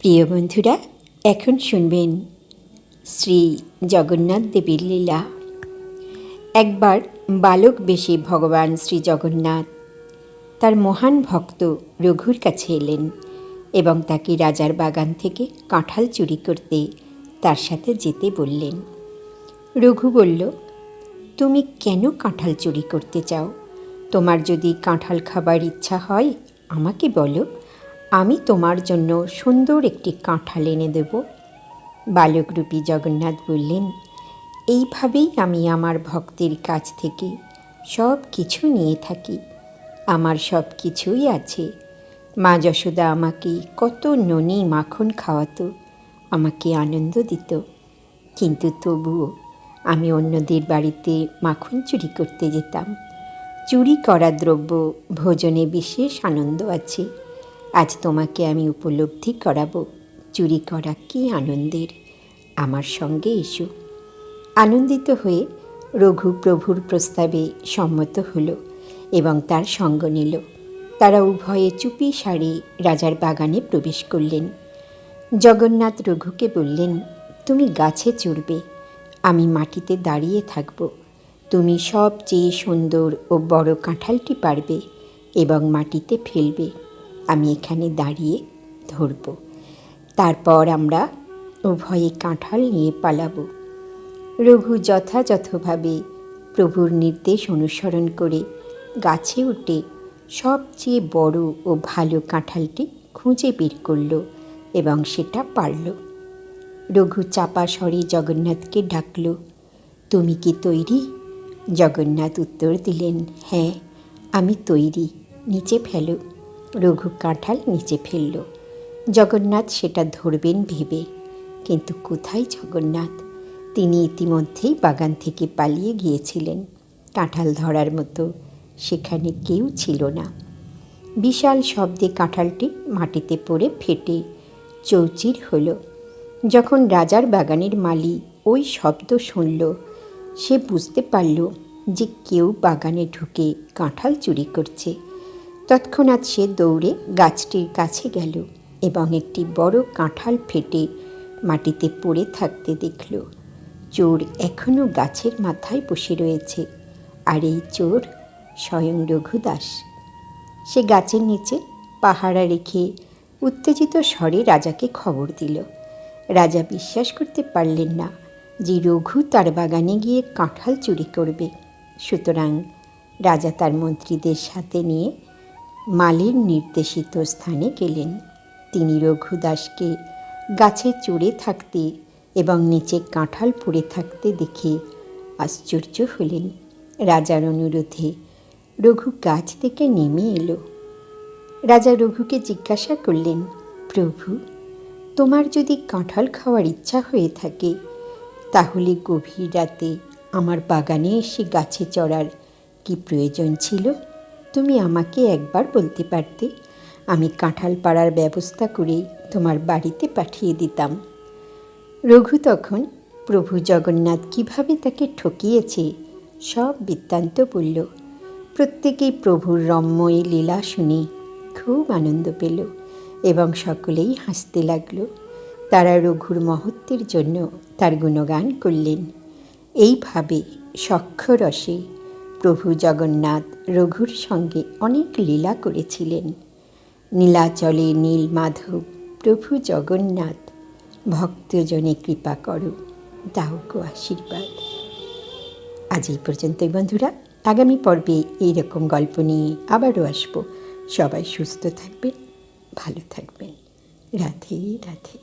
প্রিয় বন্ধুরা, এখন শুনবেন শ্রী জগন্নাথ দেবীর লীলা। একবার বালক বেশে ভগবান শ্রী জগন্নাথ তার মহান ভক্ত রঘুর কাছে এলেন এবং তাকে রাজার বাগান থেকে কাঁঠাল চুরি করতে তার সাথে যেতে বললেন। রঘু বলল, তুমি কেন কাঁঠাল চুরি করতে চাও? তোমার যদি কাঁঠাল খাবার ইচ্ছা হয়, আমাকে বলো। আমি তোমার জন্য সুন্দর একটি কাঁঠাল এনে দেব। বালকরূপী জগন্নাথ বললেন, এইভাবেই আমি আমার ভক্তের কাছ থেকে সব কিছু নিয়ে থাকি। আমার সব কিছুই আছে। মা যশোদা আমাকে কত ননি মাখন খাওয়াতো, আমাকে আনন্দ দিত। কিন্তু তবুও আমি অন্যদের বাড়িতে মাখন চুরি করতে যেতাম। চুরি করা দ্রব্য ভোজনে বিশেষ আনন্দ আছে। আজ তোমাকে আমি উপলব্ধি করাবো। চুরি করা কি আনন্দের? আমার সঙ্গে এসো। আনন্দিত হয়ে রঘু প্রভুর প্রস্তাবে সম্মত হলো এবং তার সঙ্গ নিল। তারা উভয়ে চুপি সারে রাজার বাগানে প্রবেশ করলেন। জগন্নাথ রঘুকে বললেন, তুমি গাছে চড়বে। আমি মাটিতে দাঁড়িয়ে থাকব। তুমি সবচেয়ে সুন্দর ও বড় কাঁঠালটি পারবে এবং মাটিতে ফেলবে। আমি এখানে দাঁড়িয়ে ধরব। তারপর আমরা উভয়ে কাঁঠাল নিয়ে পালাবো। রঘু যথাযথভাবে প্রভুর নির্দেশ অনুসরণ করে গাছে উঠে সবচেয়ে বড় ও ভালো কাঁঠালটি খুঁজে বের করল এবং সেটা পারল। রঘু চাপা স্বরে জগন্নাথকে ডাকল, তুমি কি তৈরি? জগন্নাথ উত্তর দিলেন হ্যাঁ আমি তৈরি। নিচে ফেলো। রঘু কাঁঠাল নিচে ফেলল। জগন্নাথ সেটা ধরবেন ভেবে, কিন্তু কোথায় জগন্নাথ? তিনি ইতিমধ্যেই বাগান থেকে পালিয়ে গিয়েছিলেন। কাঁঠাল ধরার মতো সেখানে কেউ ছিল না। বিশাল শব্দে কাঁঠালটি মাটিতে পড়ে ফেটে চৌচির হলো। যখন রাজার বাগানের মালি ওই শব্দ শুনল, সে বুঝতে পারল যে কেউ বাগানে ঢুকে কাঁঠাল চুরি করছে। তৎক্ষণাৎ সে দৌড়ে গাছটির কাছে গেল এবং একটি বড় কাঁঠাল ফেটে মাটিতে পড়ে থাকতে দেখল। চোর এখনও গাছের মাথায় বসে রয়েছে আর এই চোর স্বয়ং রঘুদাস। সে গাছের নিচে পাহারা রেখে উত্তেজিত স্বরে রাজাকে খবর দিল। রাজা বিশ্বাস করতে পারলেন না যে রঘু তার বাগানে গিয়ে কাঁঠাল চুরি করবে। সুতরাং রাজা তার মন্ত্রীদের সাথে নিয়ে মালির নির্দেশিত স্থানে গেলেন। তিনি রঘুদাসকে গাছে চড়ে থাকতে এবং নিচে কাঁঠাল পড়ে থাকতে দেখে আশ্চর্য হলেন। রাজার অনুরোধে রঘু গাছ থেকে নেমে এলো। রাজা রঘুকে জিজ্ঞাসা করলেন, প্রভু, তোমার যদি কাঁঠাল খাওয়ার ইচ্ছা হয়ে থাকে, তাহলে গভীর রাতে আমার বাগানে এসে গাছে চড়ার কি প্রয়োজন ছিল? তুমি আমাকে একবার বলতে পারতে? আমি কাঁঠাল পাড়ার ব্যবস্থা করে তোমার বাড়িতে পাঠিয়ে দিতাম। রঘু তখন, প্রভু জগন্নাথ কীভাবে তাকে ঠকিয়েছে? সব বৃত্তান্ত বলল। প্রত্যেকেই প্রভুর রম্যই লীলা শুনে খুব আনন্দ পেল এবং সকলেই হাসতে লাগল। তারা রঘুর মহত্বের জন্য তার গুণগান করলেন। এইভাবে সক্ষরসে প্রভু জগন্নাথ রঘুর সঙ্গে অনেক লীলা করেছিলেন। নীলাচলে নীল মাধব, প্রভু জগন্নাথ, ভক্তজনে কৃপা করো, দাও গো আশীর্বাদ। আজ এই পর্যন্তই বন্ধুরা, আগামী পর্বে এইরকম গল্প নিয়ে আবারও আসব। সবাই সুস্থ থাকবেন, ভালো থাকবেন। রাধে রাধে।